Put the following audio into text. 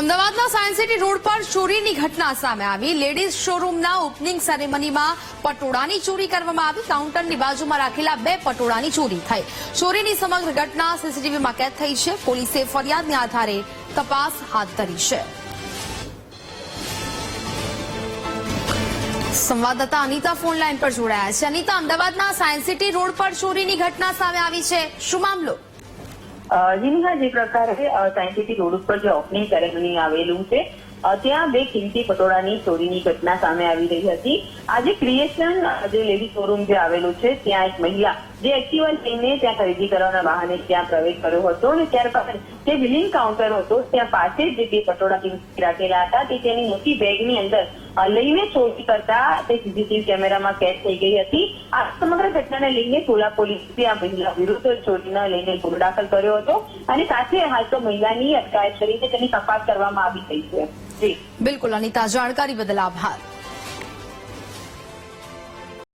અમદાવાદના science city road પર ચોરીની ઘટના સામે આવી. લેડીઝ શોરૂમના ઓપનિંગ સેરેમનીમાં પટોળાની ચોરી કરવામાં આવી. કાઉન્ટરની બાજુમાં રાખેલા બે પટોળાની ચોરી થઈ. ચોરીની સમગ્ર ઘટના સીસીટીવીમાં કેદ થઈ છે. પોલીસે ફરિયાદને આધારે તપાસ હાથ ધરી છે. સંવાદદાતા અનિતા ફોન લાઈન પર જોડાયા છે. અનિતા, અમદાવાદના સાયન્સ સિટી રોડ પર ચોરીની ઘટના સામે આવી છે. શું મામલો? જીનીહા જે પ્રકારે સાયન્સ સિટી રોડ ઉપર જે ઓપનિંગ સેરેમની આવેલું છે ત્યાં બે કિંમતી પટોળાની ચોરીની ઘટના સામે આવી રહી હતી. આજે ક્રિએશન જે લેડી શોરૂમ જે આવેલું છે, ત્યાં એક મહિલા, જે એક્ટિવા લઈને ત્યાં ખરીદી કરવાના વાહને ત્યાં પ્રવેશ કર્યો હતો અને ત્યારબાદ જે બિલિંગ કાઉન્ટર હતો, ત્યાં પાસે જે બે પટોળા કિંમતી રાખેલા હતા, તે તેની મોટી બેગની અંદર લઈને ચોરી કરતા તે સીસીટીવી કેમેરામાં કેદ થઈ ગઈ હતી. આ સમગ્ર ઘટનાને લઈને સોલા પોલીસે આ મહિલા વિરુદ્ધ ચોરીના લઈને ગુનો દાખલ કર્યો હતો અને સાથે હાલ તો મહિલાની અટકાયત કરીને તેની તપાસ કરવામાં આવી રહી છે. જી. બિલકુલ અનિતા, જાણકારી બદલ આભાર.